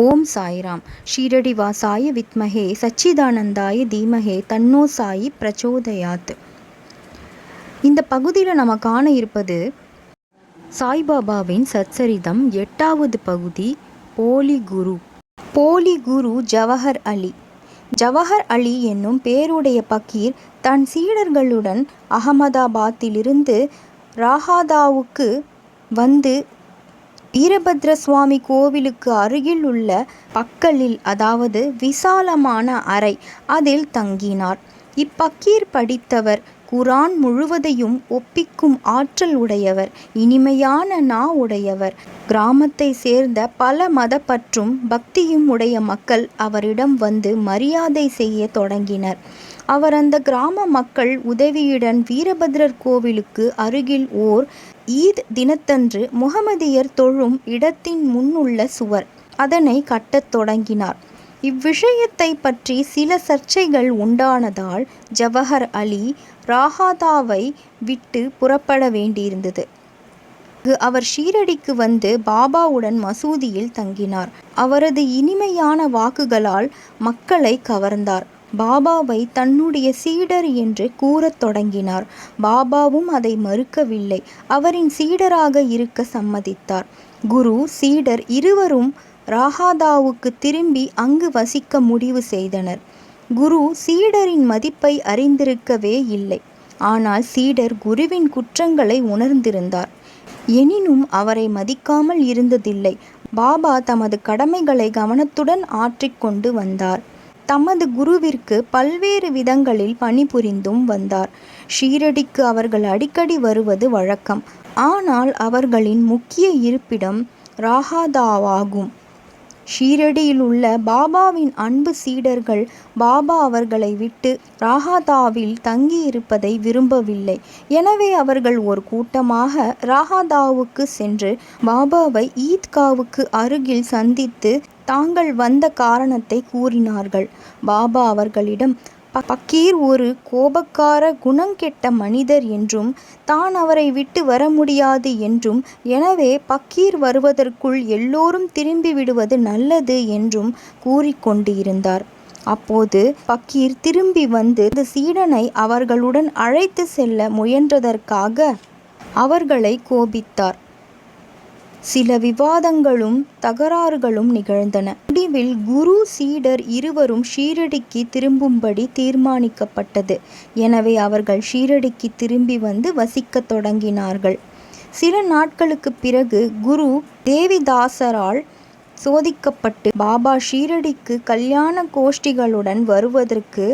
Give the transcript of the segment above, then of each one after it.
ஓம் சாய்ராம். ஷீரடி வாசாய வித்மகே சச்சிதானந்தாய தீமகே தன்னோ சாயி பிரச்சோதயாத். இந்த பகுதியில் நம்ம காண இருப்பது சாய்பாபாவின் சச்சரிதம் எட்டாவது பகுதி போலி குரு. போலி குரு ஜவஹர் அலி. ஜவஹர் அலி என்னும் பேருடைய பக்கீர் தன் சீடர்களுடன் அகமதாபாத்திலிருந்து ராஹாதாவுக்கு வந்து வீரபத்ர சுவாமி கோவிலுக்கு அருகில் உள்ள பக்கலில் அதாவது விசாலமான அறை அதில் தங்கினார். இப்பக்கீர் படித்தவர் குரான் முழுவதையும் ஒப்பிக்கும் ஆற்றல் உடையவர் இனிமையான நா உடையவர். கிராமத்தை சேர்ந்த பல மதப்பற்றும் பக்தியும் உடைய மக்கள் அவரிடம் வந்து மரியாதை செய்ய தொடங்கினர். அவர் அந்த கிராம மக்கள் உதவியுடன் வீரபத்ரர் கோவிலுக்கு அருகில் ஓர் ஈத் தினத்தன்று முகமதியர் தொழும் இடத்தின் முன்னுள்ள சுவர். அதனை கட்டத் தொடங்கினார். இவ்விஷயத்தை பற்றி சில சர்ச்சைகள் உண்டானதால் ஜவஹர் அலி ராஹாதாவை விட்டு புறப்பட வேண்டியிருந்தது. அவர் ஷீரடிக்கு வந்து பாபாவுடன் மசூதியில் தங்கினார். அவரது இனிமையான வாக்குகளால் மக்களை கவர்ந்தார். பாபாவை தன்னுடைய சீடர் என்று கூறத் தொடங்கினார். பாபாவும் அதை மறுக்கவில்லை. அவரின் சீடராக இருக்க சம்மதித்தார். குரு சீடர் இருவரும் ராகாதாவுக்கு திரும்பி அங்கு வசிக்க முடிவு செய்தனர். குரு சீடரின் மதிப்பை அறிந்திருக்கவே இல்லை. ஆனால் சீடர் குருவின் குற்றங்களை உணர்ந்திருந்தார். எனினும் அவரை மதிக்காமல் இருந்ததில்லை. பாபா தமது கடமைகளை கவனத்துடன் ஆற்றிக்கொண்டு வந்தார். தமது குருவிற்கு பல்வேறு விதங்களில் பணிபுரிந்தும் வந்தார். ஷீரடிக்கு அவர்கள் அடிக்கடி வருவது வழக்கம். ஆனால் அவர்களின் முக்கிய இருப்பிடம் ராகாதாவாகும் ஷீரடியில் உள்ள பாபாவின் அன்பு சீடர்கள் பாபா அவர்களை விட்டு ராகாதாவில் தங்கியிருப்பதை விரும்பவில்லை. எனவே அவர்கள் ஒரு கூட்டமாக ராகாதாவுக்கு சென்று பாபாவை ஈத்காவுக்கு அருகில் சந்தித்து தாங்கள் வந்த காரணத்தை கூறினார்கள். பாபா அவர்களிடம் பக்கீர் ஒரு கோபக்கார குணங்கெட்ட மனிதர் என்றும் தான் அவரை விட்டு வர முடியாது என்றும் எனவே பக்கீர் வருவதற்குள் எல்லோரும் திரும்பி விடுவது நல்லது என்றும் கூறிக்கொண்டிருந்தார் அப்போது பக்கீர் திரும்பி வந்து சீடனை அவர்களுடன் அழைத்து செல்ல முயன்றதற்காக அவர்களை கோபித்தார். சில விவாதங்களும் தகராறுகளும் நிகழ்ந்தன. முடிவில் குரு சீடர் இருவரும் ஷீரடிக்கு திரும்பும்படி தீர்மானிக்கப்பட்டது. எனவே அவர்கள் ஷீரடிக்கு திரும்பி வந்து வசிக்கத் தொடங்கினார்கள். சில நாட்களுக்கு பிறகு குரு தேவிதாசரால் சோதிக்கப்பட்டு பாபா ஷீரடிக்கு கல்யாண கோஷ்டிகளுடன் வருவதற்கு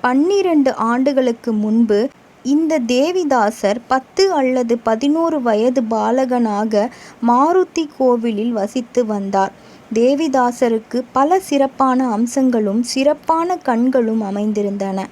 பன்னிரண்டு ஆண்டுகளுக்கு முன்பு இந்த தேவிதாசர் பத்து அல்லது பதினோரு வயது பாலகனாக மாருதி கோவிலில் வசித்து வந்தார். தேவிதாசருக்கு பல சிறப்பான அம்சங்களும் சிறப்பான கண்களும் அமைந்திருந்தன.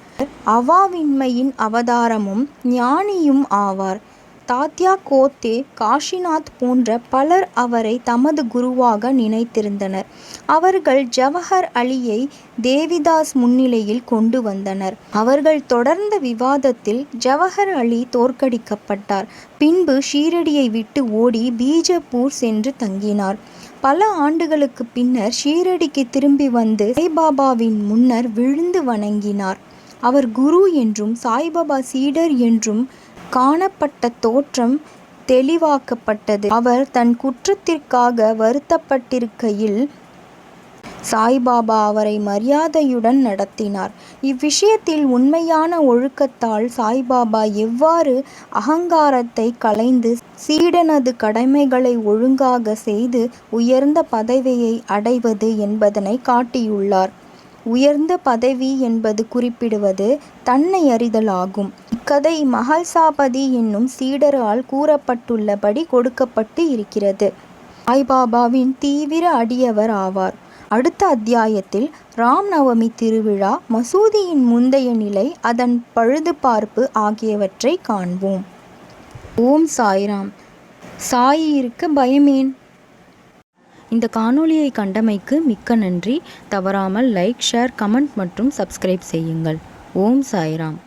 அவாவின்மையின் அவதாரமும் ஞானியும் ஆவார். தாத்யா கோத்தே காஷிநாத் போன்ற பலர் அவரை தமது குருவாக நினைத்திருந்தனர். அவர்கள் ஜவஹர் அலியை தேவிதாஸ் முன்னிலையில் கொண்டு வந்தனர். அவர்கள் தொடர்ந்த விவாதத்தில் ஜவஹர் அலி தோற்கடிக்கப்பட்டார். பின்பு ஷீரடியை விட்டு ஓடி பீஜப்பூர் சென்று தங்கினார். பல ஆண்டுகளுக்கு பின்னர் ஷீரடிக்கு திரும்பி வந்து சாய்பாபாவின் முன்னர் விழுந்து வணங்கினார். அவர் குரு என்றும் சாய்பாபா சீடர் என்றும் காணப்பட்ட தோற்றம் தெளிவாக்கப்பட்டது. அவர் தன் குற்றத்திற்காக வருத்தப்பட்டிருக்கையில் சாய்பாபா அவரை மரியாதையுடன் நடத்தினார். இவ்விஷயத்தில் உண்மையான ஒழுக்கத்தால் சாய்பாபா எவ்வாறு அகங்காரத்தை களைந்து சீடனது கடமைகளை ஒழுங்காக செய்து உயர்ந்த பதவியை அடைவது என்பதனை காட்டியுள்ளார். உயர்ந்த பதவி என்பது குறிப்பிடுவது தன்னை அறிதலாகும். இக்கதை மஹல்சாபதி என்னும் சீடரால் கூறப்பட்டுள்ளபடி கொடுக்கப்பட்டு இருக்கிறது. சாய்பாபாவின் தீவிர அடியவர் ஆவார். அடுத்த அத்தியாயத்தில் ராம் நவமி திருவிழா மசூதியின் முந்தைய நிலை அதன் பழுதுபார்ப்பு ஆகியவற்றை காண்போம். ஓம் சாய்ராம். சாயியிருக்க பயமேன்? இந்த காணொளியை கண்டமைக்கு மிக்க நன்றி. தவறாமல் லைக் ஷேர் கமெண்ட் மற்றும் சப்ஸ்கிரைப் செய்யுங்கள். ஓம் சாய்ராம்.